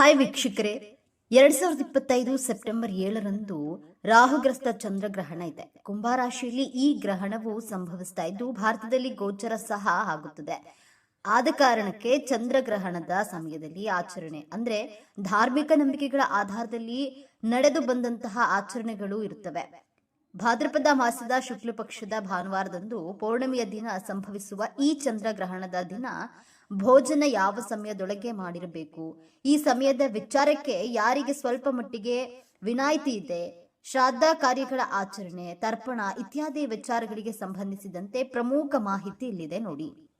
Hi ವೀಕ್ಷಕರೇ, ಎರಡ್ ಸಾವಿರದ ಇಪ್ಪತ್ತೈದು ಸೆಪ್ಟೆಂಬರ್ ಏಳರಂದು ರಾಹುಗ್ರಸ್ತ ಚಂದ್ರಗ್ರಹಣ ಇದೆ. ಕುಂಭರಾಶಿಯಲ್ಲಿ ಈ ಗ್ರಹಣವು ಸಂಭವಿಸ್ತಾ ಇದ್ದು, ಭಾರತದಲ್ಲಿ ಗೋಚರ ಸಹ ಆಗುತ್ತದೆ. ಆದ ಕಾರಣಕ್ಕೆ ಚಂದ್ರಗ್ರಹಣದ ಸಮಯದಲ್ಲಿ ಆಚರಣೆ, ಅಂದ್ರೆ ಧಾರ್ಮಿಕ ನಂಬಿಕೆಗಳ ಆಧಾರದಲ್ಲಿ ನಡೆದು ಬಂದಂತಹ ಆಚರಣೆಗಳು ಇರುತ್ತವೆ. ಭಾದ್ರಪದ ಮಾಸದ ಶುಕ್ಲ ಪಕ್ಷದ ಭಾನುವಾರದಂದು ಪೌರ್ಣಮಿಯ ದಿನ ಸಂಭವಿಸುವ ಈ ಚಂದ್ರಗ್ರಹಣದ ದಿನ ಭೋಜನ ಯಾವ ಸಮಯದೊಳಗೆ ಮಾಡಿರಬೇಕು? ಈ ಸಮಯದ ವಿಚಾರಕ್ಕೆ ಯಾರಿಗೆ ಸ್ವಲ್ಪ ಮಟ್ಟಿಗೆ ವಿನಾಯಿತಿ ಇದೆ? ಶ್ರಾದ್ದ ಕಾರ್ಯಗಳ ಆಚರಣೆ, ತರ್ಪಣ ಇತ್ಯಾದಿ ವಿಚಾರಗಳಿಗೆ ಸಂಬಂಧಿಸಿದಂತೆ ಪ್ರಮುಖ ಮಾಹಿತಿ ಇಲ್ಲಿದೆ ನೋಡಿ.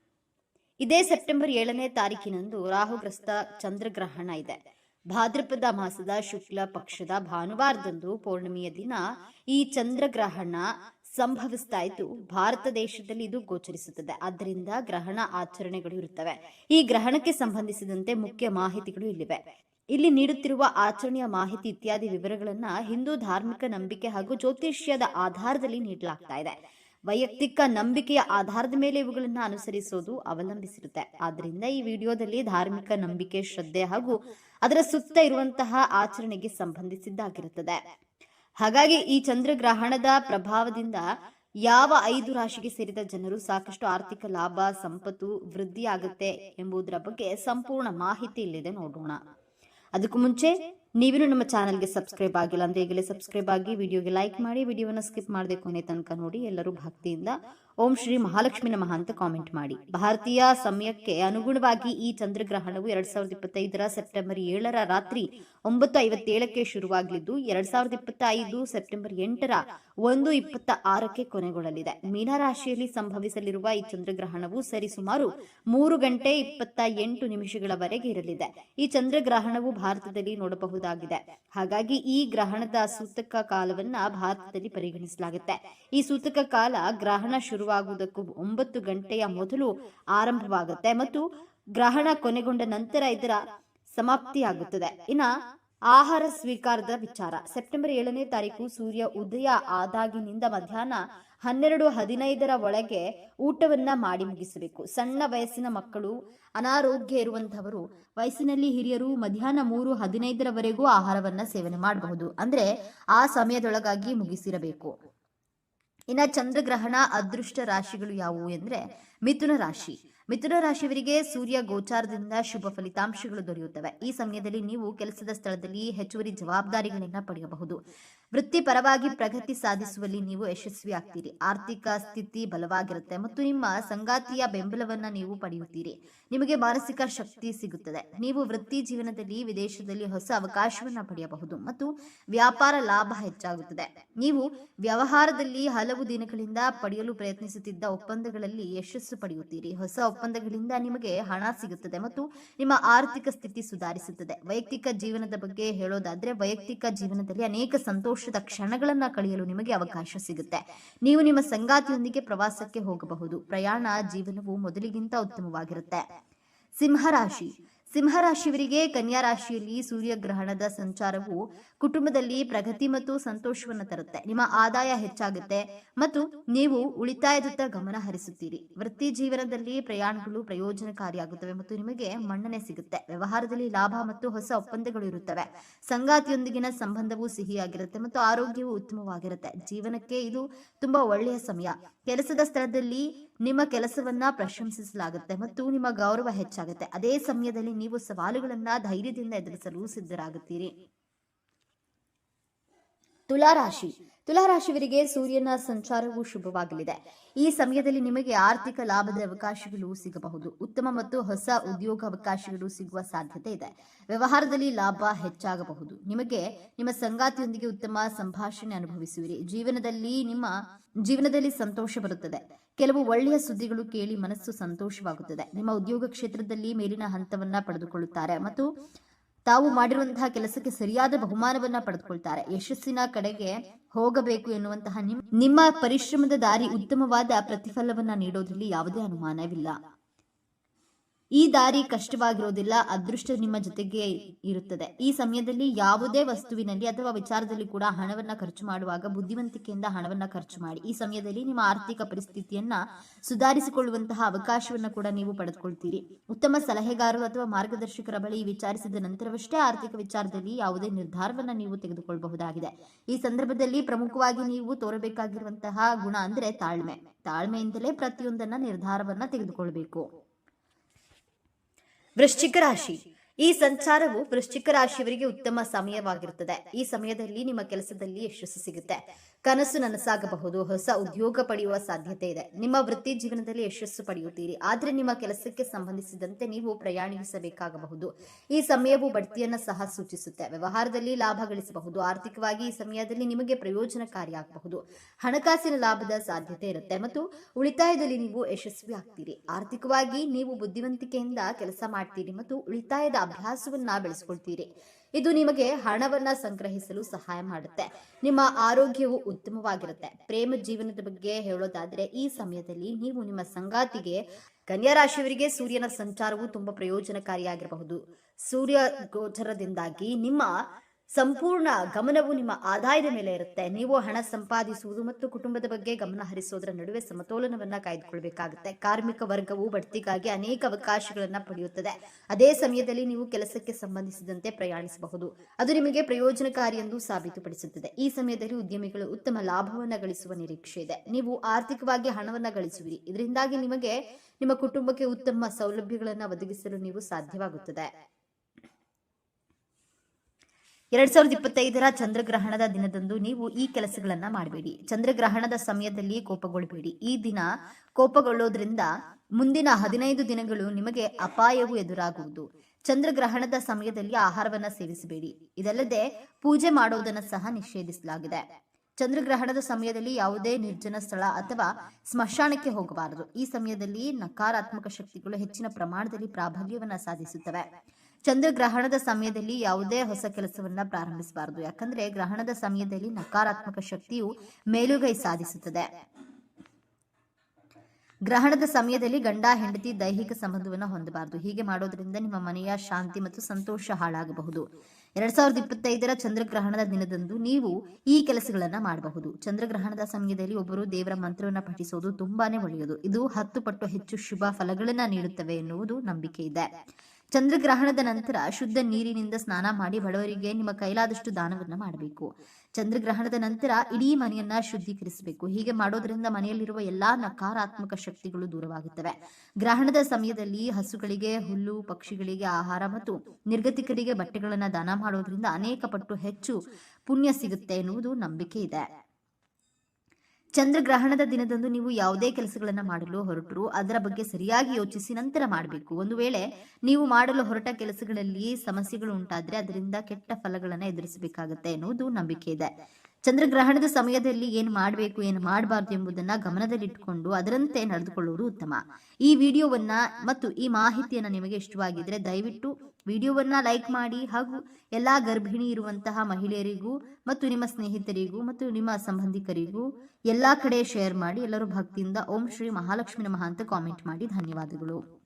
ಇದೇ ಸೆಪ್ಟೆಂಬರ್ ಏಳನೇ ತಾರೀಕಿನಂದು ರಾಹುಗ್ರಸ್ತ ಚಂದ್ರಗ್ರಹಣ ಇದೆ. ಭಾದ್ರಪದ ಮಾಸದ ಶುಕ್ಲ ಪಕ್ಷದ ಭಾನುವಾರದಂದು ಪೌರ್ಣಮಿಯ ದಿನ ಈ ಚಂದ್ರಗ್ರಹಣ ಸಂಭವಿಸ್ತಾ ಇದ್ದು ಭಾರತ ದೇಶದಲ್ಲಿ ಇದು ಗೋಚರಿಸುತ್ತದೆ. ಆದ್ದರಿಂದ ಗ್ರಹಣ ಆಚರಣೆಗಳು ಇರುತ್ತವೆ. ಈ ಗ್ರಹಣಕ್ಕೆ ಸಂಬಂಧಿಸಿದಂತೆ ಮುಖ್ಯ ಮಾಹಿತಿಗಳು ಇಲ್ಲಿವೆ. ಇಲ್ಲಿ ನೀಡುತ್ತಿರುವ ಆಚರಣೆಯ ಮಾಹಿತಿ ಇತ್ಯಾದಿ ವಿವರಗಳನ್ನ ಹಿಂದೂ ಧಾರ್ಮಿಕ ನಂಬಿಕೆ ಹಾಗೂ ಜ್ಯೋತಿಷ್ಯದ ಆಧಾರದಲ್ಲಿ ನೀಡಲಾಗ್ತಾ ಇದೆ. ವೈಯಕ್ತಿಕ ನಂಬಿಕೆಯ ಆಧಾರದ ಮೇಲೆ ಇವುಗಳನ್ನ ಅನುಸರಿಸೋದು ಅವಲಂಬಿಸಿರುತ್ತೆ. ಆದ್ರಿಂದ ಈ ವಿಡಿಯೋದಲ್ಲಿ ಧಾರ್ಮಿಕ ನಂಬಿಕೆ, ಶ್ರದ್ಧೆ ಹಾಗೂ ಅದರ ಸುತ್ತ ಇರುವಂತಹ ಆಚರಣೆಗೆ ಸಂಬಂಧಿಸಿದ್ದಾಗಿರುತ್ತದೆ. ಹಾಗಾಗಿ ಈ ಚಂದ್ರಗ್ರಹಣದ ಪ್ರಭಾವದಿಂದ ಯಾವ ಐದು ರಾಶಿಗೆ ಸೇರಿದ ಜನರು ಸಾಕಷ್ಟು ಆರ್ಥಿಕ ಲಾಭ, ಸಂಪತ್ತು ವೃದ್ಧಿ ಆಗುತ್ತೆ ಎಂಬುದರ ಬಗ್ಗೆ ಸಂಪೂರ್ಣ ಮಾಹಿತಿ ಇಲ್ಲಿದೆ ನೋಡೋಣ. ಅದಕ್ಕೂ ಮುಂಚೆ ನೀವಿನ್ನು ನಮ್ಮ ಚಾನಲ್ಗೆ ಸಬ್ಸ್ಕ್ರೈಬ್ ಆಗಿಲ್ಲ ಅಂದ್ರೆ ಈಗಲೇ ಸಬ್ಸ್ಕ್ರೈಬ್ ಆಗಿ ವಿಡಿಯೋಗೆ ಲೈಕ್ ಮಾಡಿ, ವಿಡಿಯೋವನ್ನು ಸ್ಕಿಪ್ ಮಾಡದೆ ಕೊನೆ ತನಕ ನೋಡಿ ಎಲ್ಲರೂ ಭಕ್ತಿಯಿಂದ ಓಂ ಶ್ರೀ ಮಹಾಲಕ್ಷ್ಮಿ ನಮಃ ಅಂತ ಕಾಮೆಂಟ್ ಮಾಡಿ. ಭಾರತೀಯ ಸಮಯಕ್ಕೆ ಅನುಗುಣವಾಗಿ ಈ ಚಂದ್ರಗ್ರಹಣವು ಎರಡ್ ಸಾವಿರದ ಇಪ್ಪತ್ತೈದರ ಸೆಪ್ಟೆಂಬರ್ ಏಳರ ರಾತ್ರಿ ಒಂಬತ್ತು ಐವತ್ತೇಳಕ್ಕೆ ಶುರುವಾಗಲಿದ್ದು, ಎರಡ್ ಸಾವಿರದ ಇಪ್ಪತ್ತ ಐದು ಸೆಪ್ಟೆಂಬರ್ ಎಂಟರ ಒಂದು ಇಪ್ಪತ್ತ ಆರಕ್ಕೆ ಕೊನೆಗೊಳ್ಳಲಿದೆ. ಮೀನರಾಶಿಯಲ್ಲಿ ಸಂಭವಿಸಲಿರುವ ಈ ಚಂದ್ರಗ್ರಹಣವು ಸರಿಸುಮಾರು ಮೂರು ಗಂಟೆ ಇಪ್ಪತ್ತ ಎಂಟು ನಿಮಿಷಗಳವರೆಗೆ ಇರಲಿದೆ. ಈ ಚಂದ್ರಗ್ರಹಣವು ಭಾರತದಲ್ಲಿ ನೋಡಬಹುದಾಗಿದೆ ಹಾಗಾಗಿ ಈ ಗ್ರಹಣದ ಸೂತಕ ಕಾಲವನ್ನ ಭಾರತದಲ್ಲಿ ಪರಿಗಣಿಸಲಾಗುತ್ತೆ. ಈ ಸೂತಕ ಕಾಲ ಗ್ರಹಣ ಶುರುವಾಗುವುದಕ್ಕೂ ಒಂಬತ್ತು ಗಂಟೆಯ ಮೊದಲು ಆರಂಭವಾಗುತ್ತೆ ಮತ್ತು ಗ್ರಹಣ ಕೊನೆಗೊಂಡ ನಂತರ ಇದರ ಸಮಾಪ್ತಿಯಾಗುತ್ತದೆ. ಇನ್ನ ಆಹಾರ ಸ್ವೀಕಾರದ ವಿಚಾರ. ಸೆಪ್ಟೆಂಬರ್ ಏಳನೇ ತಾರೀಕು ಸೂರ್ಯ ಉದಯ ಆದಾಗಿನಿಂದ ಮಧ್ಯಾಹ್ನ ಹನ್ನೆರಡು ಹದಿನೈದರ ಒಳಗೆ ಊಟವನ್ನ ಮಾಡಿ ಮುಗಿಸಬೇಕು. ಸಣ್ಣ ವಯಸ್ಸಿನ ಮಕ್ಕಳು, ಅನಾರೋಗ್ಯ ಇರುವಂತವರು ವಯಸ್ಸಿನಲ್ಲಿ ಹಿರಿಯರು ಮಧ್ಯಾಹ್ನ ಮೂರು ಹದಿನೈದರವರೆಗೂ ಆಹಾರವನ್ನ ಸೇವನೆ ಮಾಡಬಹುದು. ಅಂದ್ರೆ ಆ ಸಮಯದೊಳಗಾಗಿ ಮುಗಿಸಿರಬೇಕು. ಇನ್ನ ಚಂದ್ರಗ್ರಹಣ ಅದೃಷ್ಟ ರಾಶಿಗಳು ಯಾವುವು ಎಂದ್ರೆ ಮಿಥುನ ರಾಶಿ. ಮಿಥುನ ರಾಶಿಯವರಿಗೆ ಸೂರ್ಯ ಗೋಚಾರದಿಂದ ಶುಭ ಫಲಿತಾಂಶಗಳು ದೊರೆಯುತ್ತವೆ. ಈ ಸಮಯದಲ್ಲಿ ನೀವು ಕೆಲಸದ ಸ್ಥಳದಲ್ಲಿ ಹೆಚ್ಚುವರಿ ಜವಾಬ್ದಾರಿಗಳನ್ನ ಪಡೆಯಬಹುದು. ವೃತ್ತಿಪರವಾಗಿ ಪ್ರಗತಿ ಸಾಧಿಸುವಲ್ಲಿ ನೀವು ಯಶಸ್ವಿ ಆಗ್ತೀರಿ ಆರ್ಥಿಕ ಸ್ಥಿತಿ ಬಲವಾಗಿರುತ್ತೆ ಮತ್ತು ನಿಮ್ಮ ಸಂಗಾತಿಯ ಬೆಂಬಲವನ್ನ ನೀವು ಪಡೆಯುತ್ತೀರಿ. ನಿಮಗೆ ಮಾನಸಿಕ ಶಕ್ತಿ ಸಿಗುತ್ತದೆ. ನೀವು ವೃತ್ತಿ ಜೀವನದಲ್ಲಿ ವಿದೇಶದಲ್ಲಿ ಹೊಸ ಅವಕಾಶವನ್ನ ಪಡೆಯಬಹುದು ಮತ್ತು ವ್ಯಾಪಾರ ಲಾಭ ಹೆಚ್ಚಾಗುತ್ತದೆ. ನೀವು ವ್ಯವಹಾರದಲ್ಲಿ ಹಲವು ದಿನಗಳಿಂದ ಪಡೆಯಲು ಪ್ರಯತ್ನಿಸುತ್ತಿದ್ದ ಒಪ್ಪಂದಗಳಲ್ಲಿ ಯಶಸ್ಸು ಪಡೆಯುತ್ತೀರಿ. ಹೊಸ ಒಪ್ಪಂದಗಳಿಂದ ನಿಮಗೆ ಹಣ ಸಿಗುತ್ತದೆ ಮತ್ತು ನಿಮ್ಮ ಆರ್ಥಿಕ ಸ್ಥಿತಿ ಸುಧಾರಿಸುತ್ತದೆ. ವೈಯಕ್ತಿಕ ಜೀವನದ ಬಗ್ಗೆ ಹೇಳೋದಾದ್ರೆ ವೈಯಕ್ತಿಕ ಜೀವನದಲ್ಲಿ ಅನೇಕ ಸಂತೋಷದ ಕ್ಷಣಗಳನ್ನ ಕಳೆಯಲು ನಿಮಗೆ ಅವಕಾಶ ಸಿಗುತ್ತೆ. ನೀವು ನಿಮ್ಮ ಸಂಗಾತಿಯೊಂದಿಗೆ ಪ್ರವಾಸಕ್ಕೆ ಹೋಗಬಹುದು. ಪ್ರಯಾಣ ಜೀವನವು ಮೊದಲಿಗಿಂತ ಉತ್ತಮವಾಗಿರುತ್ತೆ. ಸಿಂಹರಾಶಿ. ಸಿಂಹರಾಶಿಯವರಿಗೆ ಕನ್ಯಾ ರಾಶಿಯಲ್ಲಿ ಸೂರ್ಯಗ್ರಹಣದ ಸಂಚಾರವು ಕುಟುಂಬದಲ್ಲಿ ಪ್ರಗತಿ ಮತ್ತು ಸಂತೋಷವನ್ನು ತರುತ್ತೆ. ನಿಮ್ಮ ಆದಾಯ ಹೆಚ್ಚಾಗುತ್ತೆ ಮತ್ತು ನೀವು ಉಳಿತಾಯದತ್ತ ಗಮನ ಹರಿಸುತ್ತೀರಿ. ವೃತ್ತಿ ಜೀವನದಲ್ಲಿ ಪ್ರಯಾಣಗಳು ಪ್ರಯೋಜನಕಾರಿಯಾಗುತ್ತವೆ ಮತ್ತು ನಿಮಗೆ ಮನ್ನಣೆ ಸಿಗುತ್ತೆ. ವ್ಯವಹಾರದಲ್ಲಿ ಲಾಭ ಮತ್ತು ಹೊಸ ಒಪ್ಪಂದಗಳು ಇರುತ್ತವೆ. ಸಂಗಾತಿಯೊಂದಿಗಿನ ಸಂಬಂಧವು ಸಿಹಿಯಾಗಿರುತ್ತೆ ಮತ್ತು ಆರೋಗ್ಯವು ಉತ್ತಮವಾಗಿರುತ್ತೆ. ಜೀವನಕ್ಕೆ ಇದು ತುಂಬಾ ಒಳ್ಳೆಯ ಸಮಯ. ಕೆಲಸದ ಸ್ಥಳದಲ್ಲಿ ನಿಮ್ಮ ಕೆಲಸವನ್ನ ಪ್ರಶಂಸಿಸಲಾಗುತ್ತೆ ಮತ್ತು ನಿಮ್ಮ ಗೌರವ ಹೆಚ್ಚಾಗುತ್ತೆ. ಅದೇ ಸಮಯದಲ್ಲಿ ನೀವು ಸವಾಲುಗಳನ್ನ ಧೈರ್ಯದಿಂದ ಎದುರಿಸಲು ಸಿದ್ಧರಾಗುತ್ತೀರಿ. ತುಲಾರಾಶಿ. ತುಲಾರಾಶಿಯವರಿಗೆ ಸೂರ್ಯನ ಸಂಚಾರವು ಶುಭವಾಗಲಿದೆ. ಈ ಸಮಯದಲ್ಲಿ ನಿಮಗೆ ಆರ್ಥಿಕ ಲಾಭದ ಅವಕಾಶಗಳು ಸಿಗಬಹುದು. ಉತ್ತಮ ಮತ್ತು ಹೊಸ ಉದ್ಯೋಗ ಅವಕಾಶಗಳು ಸಿಗುವ ಸಾಧ್ಯತೆ ಇದೆ. ವ್ಯವಹಾರದಲ್ಲಿ ಲಾಭ ಹೆಚ್ಚಾಗಬಹುದು. ನಿಮಗೆ ನಿಮ್ಮ ಸಂಗಾತಿಯೊಂದಿಗೆ ಉತ್ತಮ ಸಂಭಾಷಣೆ ಅನುಭವಿಸುವಿರಿ. ಜೀವನದಲ್ಲಿ ನಿಮ್ಮ ಜೀವನದಲ್ಲಿ ಸಂತೋಷ ಬರುತ್ತದೆ. ಕೆಲವು ಒಳ್ಳೆಯ ಸುದ್ದಿಗಳು ಕೇಳಿ ಮನಸ್ಸು ಸಂತೋಷವಾಗುತ್ತದೆ. ನಿಮ್ಮ ಉದ್ಯೋಗ ಕ್ಷೇತ್ರದಲ್ಲಿ ಮೇಲಿನ ಹಂತವನ್ನ ಪಡೆದುಕೊಳ್ಳುತ್ತಾರೆ ಮತ್ತು ತಾವು ಮಾಡಿರುವಂತಹ ಕೆಲಸಕ್ಕೆ ಸರಿಯಾದ ಬಹುಮಾನವನ್ನ ಪಡೆದುಕೊಳ್ತಾರೆ. ಯಶಸ್ಸಿನ ಕಡೆಗೆ ಹೋಗಬೇಕು ಎನ್ನುವಂತಹ ನಿಮ್- ನಿಮ್ಮ ಪರಿಶ್ರಮದ ದಾರಿ ಉತ್ತಮವಾದ ಪ್ರತಿಫಲವನ್ನ ನೀಡೋದ್ರಲ್ಲಿ ಯಾವುದೇ ಅನುಮಾನವಿಲ್ಲ. ಈ ದಾರಿ ಕಷ್ಟವಾಗಿರೋದಿಲ್ಲ, ಅದೃಷ್ಟ ನಿಮ್ಮ ಜೊತೆಗೆ ಇರುತ್ತದೆ. ಈ ಸಮಯದಲ್ಲಿ ಯಾವುದೇ ವಸ್ತುವಿನಲ್ಲಿ ಅಥವಾ ವಿಚಾರದಲ್ಲಿ ಕೂಡ ಹಣವನ್ನ ಖರ್ಚು ಮಾಡುವಾಗ ಬುದ್ಧಿವಂತಿಕೆಯಿಂದ ಹಣವನ್ನ ಖರ್ಚು ಮಾಡಿ. ಈ ಸಮಯದಲ್ಲಿ ನಿಮ್ಮ ಆರ್ಥಿಕ ಪರಿಸ್ಥಿತಿಯನ್ನ ಸುಧಾರಿಸಿಕೊಳ್ಳುವಂತಹ ಅವಕಾಶವನ್ನ ಕೂಡ ನೀವು ಪಡೆದುಕೊಳ್ತೀರಿ. ಉತ್ತಮ ಸಲಹೆಗಾರರು ಅಥವಾ ಮಾರ್ಗದರ್ಶಕರ ಬಳಿ ವಿಚಾರಿಸಿದ ನಂತರವಷ್ಟೇ ಆರ್ಥಿಕ ವಿಚಾರದಲ್ಲಿ ಯಾವುದೇ ನಿರ್ಧಾರವನ್ನ ನೀವು ತೆಗೆದುಕೊಳ್ಳಬಹುದಾಗಿದೆ ಈ ಸಂದರ್ಭದಲ್ಲಿ ಪ್ರಮುಖವಾಗಿ ನೀವು ತೋರಬೇಕಾಗಿರುವಂತಹ ಗುಣ ಅಂದ್ರೆ ತಾಳ್ಮೆ. ತಾಳ್ಮೆಯಿಂದಲೇ ಪ್ರತಿಯೊಂದನ್ನ ನಿರ್ಧಾರವನ್ನ ತೆಗೆದುಕೊಳ್ಬೇಕು. ವೃಶ್ಚಿಕ ರಾಶಿ ಈ ಸಂಚಾರವು ವೃಶ್ಚಿಕ ರಾಶಿಯವರಿಗೆ ಉತ್ತಮ ಸಮಯವಾಗಿರುತ್ತದೆ. ಈ ಸಮಯದಲ್ಲಿ ನಿಮ್ಮ ಕೆಲಸದಲ್ಲಿ ಯಶಸ್ಸು ಸಿಗುತ್ತೆ. ಕನಸು ನನಸಾಗಬಹುದು. ಹೊಸ ಉದ್ಯೋಗ ಪಡೆಯುವ ಸಾಧ್ಯತೆ ಇದೆ. ನಿಮ್ಮ ವೃತ್ತಿ ಜೀವನದಲ್ಲಿ ಯಶಸ್ಸು ಪಡೆಯುತ್ತೀರಿ. ಆದರೆ ನಿಮ್ಮ ಕೆಲಸಕ್ಕೆ ಸಂಬಂಧಿಸಿದಂತೆ ನೀವು ಪ್ರಯಾಣಿಸಬೇಕಾಗಬಹುದು. ಈ ಸಮಯವು ಬಡ್ತಿಯನ್ನು ಸಹ ಸೂಚಿಸುತ್ತೆ. ವ್ಯವಹಾರದಲ್ಲಿ ಲಾಭ ಗಳಿಸಬಹುದು. ಆರ್ಥಿಕವಾಗಿ ಈ ಸಮಯದಲ್ಲಿ ನಿಮಗೆ ಪ್ರಯೋಜನಕಾರಿಯಾಗಬಹುದು ಹಣಕಾಸಿನ ಲಾಭದ ಸಾಧ್ಯತೆ ಇರುತ್ತೆ ಮತ್ತು ಉಳಿತಾಯದಲ್ಲಿ ನೀವು ಯಶಸ್ವಿ ಆಗ್ತೀರಿ ಆರ್ಥಿಕವಾಗಿ ನೀವು ಬುದ್ಧಿವಂತಿಕೆಯಿಂದ ಕೆಲಸ ಮಾಡ್ತೀರಿ ಮತ್ತು ಉಳಿತಾಯದ ಅಭ್ಯಾಸವನ್ನ ಬೆಳೆಸ್ಕೊಳ್ತೀರಿ. ಇದು ನಿಮಗೆ ಹಣವನ್ನ ಸಂಗ್ರಹಿಸಲು ಸಹಾಯ ಮಾಡುತ್ತೆ. ನಿಮ್ಮ ಆರೋಗ್ಯವು ಉತ್ತಮವಾಗಿರುತ್ತೆ. ಪ್ರೇಮ ಜೀವನದ ಬಗ್ಗೆ ಹೇಳೋದಾದ್ರೆ ಈ ಸಮಯದಲ್ಲಿ ನೀವು ನಿಮ್ಮ ಸಂಗಾತಿಗೆ ಕನ್ಯಾ ರಾಶಿಯವರಿಗೆ ಸೂರ್ಯನ ಸಂಚಾರವು ತುಂಬಾ ಪ್ರಯೋಜನಕಾರಿಯಾಗಿರಬಹುದು. ಸೂರ್ಯ ಗೋಚರದಿಂದಾಗಿ ನಿಮ್ಮ ಸಂಪೂರ್ಣ ಗಮನವು ನಿಮ್ಮ ಆದಾಯದ ಮೇಲೆ ಇರುತ್ತೆ. ನೀವು ಹಣ ಸಂಪಾದಿಸುವುದು ಮತ್ತು ಕುಟುಂಬದ ಬಗ್ಗೆ ಗಮನ ಹರಿಸೋದರ ನಡುವೆ ಸಮತೋಲನವನ್ನ ಕಾಯ್ದುಕೊಳ್ಬೇಕಾಗುತ್ತೆ. ಕಾರ್ಮಿಕ ವರ್ಗವು ಬಡ್ತಿಗಾಗಿ ಅನೇಕ ಅವಕಾಶಗಳನ್ನ ಪಡೆಯುತ್ತದೆ. ಅದೇ ಸಮಯದಲ್ಲಿ ನೀವು ಕೆಲಸಕ್ಕೆ ಸಂಬಂಧಿಸಿದಂತೆ ಪ್ರಯಾಣಿಸಬಹುದು. ಅದು ನಿಮಗೆ ಪ್ರಯೋಜನಕಾರಿ ಎಂದು ಸಾಬೀತುಪಡಿಸುತ್ತದೆ. ಈ ಸಮಯದಲ್ಲಿ ಉದ್ಯಮಿಗಳು ಉತ್ತಮ ಲಾಭವನ್ನ ಗಳಿಸುವ ನಿರೀಕ್ಷೆ ಇದೆ. ನೀವು ಆರ್ಥಿಕವಾಗಿ ಹಣವನ್ನ ಗಳಿಸುವಿರಿ. ಇದರಿಂದಾಗಿ ನಿಮಗೆ ನಿಮ್ಮ ಕುಟುಂಬಕ್ಕೆ ಉತ್ತಮ ಸೌಲಭ್ಯಗಳನ್ನು ಒದಗಿಸಲು ನೀವು ಸಾಧ್ಯವಾಗುತ್ತದೆ. ಎರಡ್ ಸಾವಿರದ ಇಪ್ಪತ್ತೈದರ ಚಂದ್ರಗ್ರಹಣದ ದಿನದಂದು ನೀವು ಈ ಕೆಲಸಗಳನ್ನ ಮಾಡಬೇಡಿ. ಚಂದ್ರಗ್ರಹಣದ ಸಮಯದಲ್ಲಿ ಕೋಪಗೊಳ್ಳಬೇಡಿ ಈ ದಿನ ಕೋಪಗೊಳ್ಳೋದ್ರಿಂದ ಮುಂದಿನ ಹದಿನೈದು ದಿನಗಳು ನಿಮಗೆ ಅಪಾಯವು ಎದುರಾಗುವುದು. ಚಂದ್ರಗ್ರಹಣದ ಸಮಯದಲ್ಲಿ ಆಹಾರವನ್ನ ಸೇವಿಸಬೇಡಿ. ಇದಲ್ಲದೆ ಪೂಜೆ ಮಾಡೋದನ್ನ ಸಹ ನಿಷೇಧಿಸಲಾಗಿದೆ. ಚಂದ್ರಗ್ರಹಣದ ಸಮಯದಲ್ಲಿ ಯಾವುದೇ ನಿರ್ಜನ ಸ್ಥಳ ಅಥವಾ ಸ್ಮಶಾನಕ್ಕೆ ಹೋಗಬಾರದು. ಈ ಸಮಯದಲ್ಲಿ ನಕಾರಾತ್ಮಕ ಶಕ್ತಿಗಳು ಹೆಚ್ಚಿನ ಪ್ರಮಾಣದಲ್ಲಿ ಪ್ರಾಬಲ್ಯವನ್ನ ಸಾಧಿಸುತ್ತವೆ. ಚಂದ್ರಗ್ರಹಣದ ಸಮಯದಲ್ಲಿ ಯಾವುದೇ ಹೊಸ ಕೆಲಸವನ್ನ ಪ್ರಾರಂಭಿಸಬಾರದು. ಯಾಕಂದ್ರೆ ಗ್ರಹಣದ ಸಮಯದಲ್ಲಿ ನಕಾರಾತ್ಮಕ ಶಕ್ತಿಯು ಮೇಲುಗೈ ಸಾಧಿಸುತ್ತದೆ. ಗ್ರಹಣದ ಸಮಯದಲ್ಲಿ ಗಂಡ, ಹೆಂಡತಿ ದೈಹಿಕ ಸಂಬಂಧವನ್ನು ಹೊಂದಬಾರದು. ಹೀಗೆ ಮಾಡೋದ್ರಿಂದ ನಿಮ್ಮ ಮನೆಯ ಶಾಂತಿ ಮತ್ತು ಸಂತೋಷ ಹಾಳಾಗಬಹುದು. ಎರಡ್ ಸಾವಿರದ ಇಪ್ಪತ್ತೈದರ ಚಂದ್ರಗ್ರಹಣದ ದಿನದಂದು ನೀವು ಈ ಕೆಲಸಗಳನ್ನ ಮಾಡಬಹುದು. ಚಂದ್ರಗ್ರಹಣದ ಸಮಯದಲ್ಲಿ ಒಬ್ಬರು ದೇವರ ಮಂತ್ರವನ್ನು ಪಠಿಸೋದು ತುಂಬಾನೇ ಒಳ್ಳೆಯದು. ಇದು ಹತ್ತು ಪಟ್ಟು ಹೆಚ್ಚು ಶುಭ ಫಲಗಳನ್ನ ನೀಡುತ್ತವೆ ಎನ್ನುವುದು ನಂಬಿಕೆ ಇದೆ. ಚಂದ್ರಗ್ರಹಣದ ನಂತರ ಶುದ್ಧ ನೀರಿನಿಂದ ಸ್ನಾನ ಮಾಡಿ ಬಡವರಿಗೆ ನಿಮ್ಮ ಕೈಲಾದಷ್ಟು ದಾನವನ್ನು ಮಾಡಬೇಕು. ಚಂದ್ರಗ್ರಹಣದ ನಂತರ ಇಡೀ ಮನೆಯನ್ನ ಶುದ್ಧೀಕರಿಸಬೇಕು. ಹೀಗೆ ಮಾಡೋದ್ರಿಂದ ಮನೆಯಲ್ಲಿರುವ ಎಲ್ಲಾ ನಕಾರಾತ್ಮಕ ಶಕ್ತಿಗಳು ದೂರವಾಗುತ್ತವೆ. ಗ್ರಹಣದ ಸಮಯದಲ್ಲಿ ಹಸುಗಳಿಗೆ, ಹುಲ್ಲು, ಪಕ್ಷಿಗಳಿಗೆ ಆಹಾರ ಮತ್ತು ನಿರ್ಗತಿಕರಿಗೆ ಬಟ್ಟೆಗಳನ್ನು ದಾನ ಮಾಡೋದ್ರಿಂದ ಅನೇಕ ಪಟ್ಟು ಹೆಚ್ಚು ಪುಣ್ಯ ಸಿಗುತ್ತೆ ಎನ್ನುವುದು ನಂಬಿಕೆ ಇದೆ. ಚಂದ್ರಗ್ರಹಣದ ದಿನದಂದು ನೀವು ಯಾವುದೇ ಕೆಲಸಗಳನ್ನು ಮಾಡಲು ಹೊರಟರು, ಅದರ ಬಗ್ಗೆ ಸರಿಯಾಗಿ ಯೋಚಿಸಿ ನಂತರ ಮಾಡಬೇಕು. ಒಂದು ವೇಳೆ ನೀವು ಮಾಡಲು ಹೊರಟ ಕೆಲಸಗಳಲ್ಲಿ ಸಮಸ್ಯೆಗಳು ಉಂಟಾದ್ರೆ ಅದರಿಂದ ಕೆಟ್ಟ ಫಲಗಳನ್ನ ಎದುರಿಸಬೇಕಾಗತ್ತೆ ಎನ್ನುವುದು ನಂಬಿಕೆ ಇದೆ. ಚಂದ್ರಗ್ರಹಣದ ಸಮಯದಲ್ಲಿ ಏನ್ ಮಾಡಬೇಕು, ಏನು ಮಾಡಬಾರ್ದು ಎಂಬುದನ್ನ ಗಮನದಲ್ಲಿಟ್ಟುಕೊಂಡು ಅದರಂತೆ ನಡೆದುಕೊಳ್ಳುವುದು ಉತ್ತಮ. ಈ ವಿಡಿಯೋವನ್ನ ಮತ್ತು ಈ ಮಾಹಿತಿಯನ್ನ ನಿಮಗೆ ಇಷ್ಟವಾಗಿದ್ರೆ ದಯವಿಟ್ಟು ವಿಡಿಯೋವನ್ನ ಲೈಕ್ ಮಾಡಿ ಹಾಗೂ ಎಲ್ಲ ಗರ್ಭಿಣಿ ಇರುವಂತಹ ಮಹಿಳೆಯರಿಗೂ ಮತ್ತು ನಿಮ್ಮ ಸ್ನೇಹಿತರಿಗೂ ಮತ್ತು ನಿಮ್ಮ ಸಂಬಂಧಿಕರಿಗೂ ಎಲ್ಲ ಕಡೆ ಶೇರ್ ಮಾಡಿ ಎಲ್ಲರೂ ಭಕ್ತಿಯಿಂದ ಓಂ ಶ್ರೀ ಮಹಾಲಕ್ಷ್ಮಿ ನಮಃ ಅಂತ ಕಾಮೆಂಟ್ ಮಾಡಿ. ಧನ್ಯವಾದಗಳು.